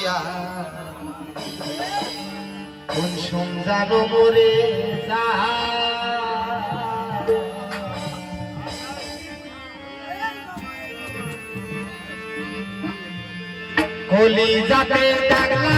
হইয়া কোন সন্ধানো মরে যা। কলি যাতে টাকলাই